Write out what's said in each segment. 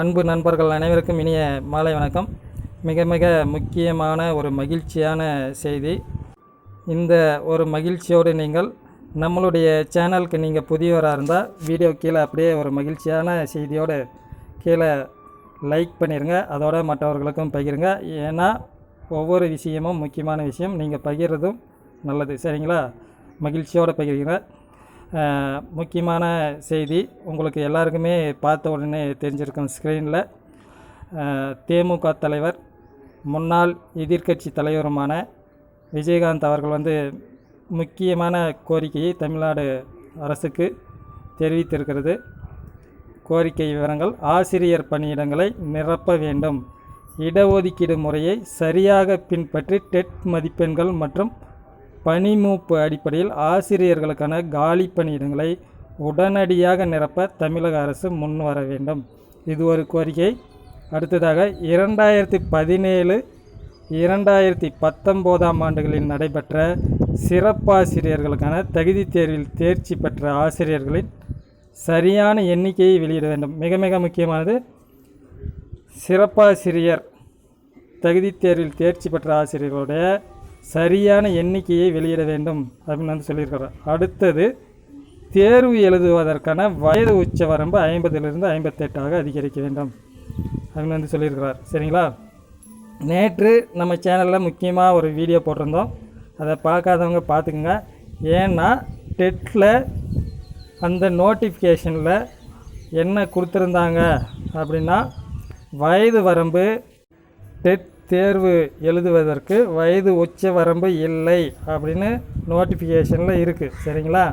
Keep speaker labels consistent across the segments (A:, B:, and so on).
A: அன்பு நண்பர்கள் அனைவருக்கும் இனிய மாலை வணக்கம். மிக மிக முக்கியமான ஒரு மகிழ்ச்சியான செய்தி. இந்த ஒரு மகிழ்ச்சியோடு நீங்கள் நம்மளுடைய சேனலுக்கு நீங்கள் புதியவராக இருந்தால் வீடியோ கீழே அப்படியே ஒரு மகிழ்ச்சியான செய்தியோடு கீழே லைக் பண்ணிடுங்க அதோட மற்றவர்களுக்கும் பகிருங்க. ஏன்னா ஒவ்வொரு விஷயமும் முக்கியமான விஷயம். நீங்கள் பகிர்றதும் நல்லது. சரிங்களா? மகிழ்ச்சியோடு பகிர்ங்க முக்கியமான செய்தி உங்களுக்கு எல்லாருக்குமே பார்த்த உடனே தெரிஞ்சிருக்கும் ஸ்க்ரீனில் தேமுக தலைவர் முன்னாள் எதிர்க்கட்சி தலைவருமான விஜயகாந்த் அவர்கள் வந்து முக்கியமான கோரிக்கையை தமிழ்நாடு அரசுக்கு தெரிவித்திருக்கிறது. கோரிக்கை விவரங்கள் ஆசிரியர் பணியிடங்களை நிரப்ப வேண்டும். இடஒதுக்கீடு முறையை சரியாக பின்பற்றி டெட் மதிப்பெண்கள் மற்றும் பணிமூப்பு அடிப்படையில் ஆசிரியர்களுக்கான காலி பணியிடங்களை உடனடியாக நிரப்ப தமிழக அரசு முன் வர வேண்டும். இது ஒரு கோரிக்கை. அடுத்ததாக இரண்டாயிரத்தி பதினேழு இரண்டாயிரத்தி பத்தொம்போதாம் ஆண்டுகளில் நடைபெற்ற சிறப்பாசிரியர்களுக்கான தகுதி தேர்வில் தேர்ச்சி பெற்ற ஆசிரியர்களின் சரியான எண்ணிக்கையை வெளியிட வேண்டும். மிக மிக முக்கியமானது சிறப்பாசிரியர் தகுதி தேர்வில் தேர்ச்சி பெற்ற ஆசிரியர்களுடைய சரியான எண்ணிக்கையை வெளியிட வேண்டும் அப்படின்னு வந்து சொல்லியிருக்கிறார் அடுத்தது தேர்வு எழுதுவதற்கான வயது உச்ச வரம்பு ஐம்பதிலிருந்து ஐம்பத்தெட்டாக அதிகரிக்க வேண்டும் அப்படின்னு வந்து சொல்லியிருக்கிறார். சரிங்களா? நேற்று நம்ம சேனலில் முக்கியமாக ஒரு வீடியோ போட்டிருந்தோம். அதை பார்க்காதவங்க பார்த்துக்குங்க. ஏன்னா டெட்டில் அந்த நோட்டிஃபிகேஷனில் என்ன கொடுத்துருந்தாங்க அப்படின்னா வயது வரம்பு டெட் தேர்வு எழுதுவதற்கு வயது உச்ச வரம்பு இல்லை அப்படின்னு நோட்டிஃபிகேஷனில் இருக்குது சரிங்களா?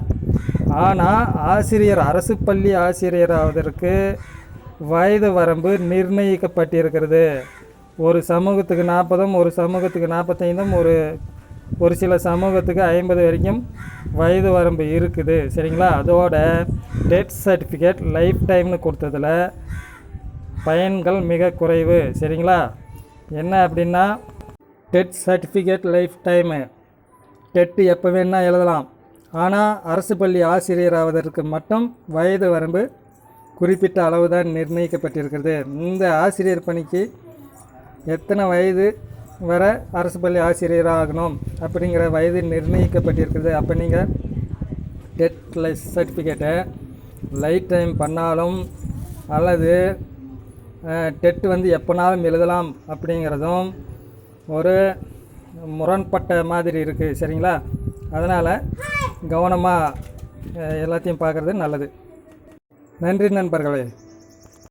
A: ஆனால் ஆசிரியர் அரசு பள்ளி ஆசிரியர் ஆவதற்கு வயது வரம்பு நிர்ணயிக்கப்பட்டிருக்கிறது. ஒரு சமூகத்துக்கு நாற்பதும் ஒரு சமூகத்துக்கு நாற்பத்தைந்தும் ஒரு ஒரு சில சமூகத்துக்கு ஐம்பது வரைக்கும் வயது வரம்பு இருக்குது. சரிங்களா? அதோட டெத் சர்டிஃபிகேட் லைஃப் டைம்னு கொடுத்ததில் பயன்கள் மிக குறைவு. சரிங்களா? என்ன அப்படின்னா TET certificate life time. TET எப்போ வேணால் எழுதலாம். ஆனால் அரசு பள்ளி ஆசிரியர் ஆவதற்கு மட்டும் வயது வரம்பு குறிப்பிட்ட அளவு தான் நிர்ணயிக்கப்பட்டிருக்கிறது. இந்த ஆசிரியர் பணிக்கு எத்தனை வயது வர அரசு பள்ளி ஆசிரியராக ஆகணும் அப்படிங்கிற வயது நிர்ணயிக்கப்பட்டிருக்கிறது. அப்போ நீங்கள் டெட் லைஃப் சர்டிஃபிகேட்டை லைட் டைம் பண்ணாலும் அல்லது டெட் வந்து எப்போனாலும் எழுதலாம் அப்படிங்கிறதும் ஒரு முரண்பட்ட மாதிரி இருக்குது சரிங்களா? அதனால் கவனமாக எல்லாத்தையும் பார்க்குறது நல்லது. நன்றி நண்பர்களே.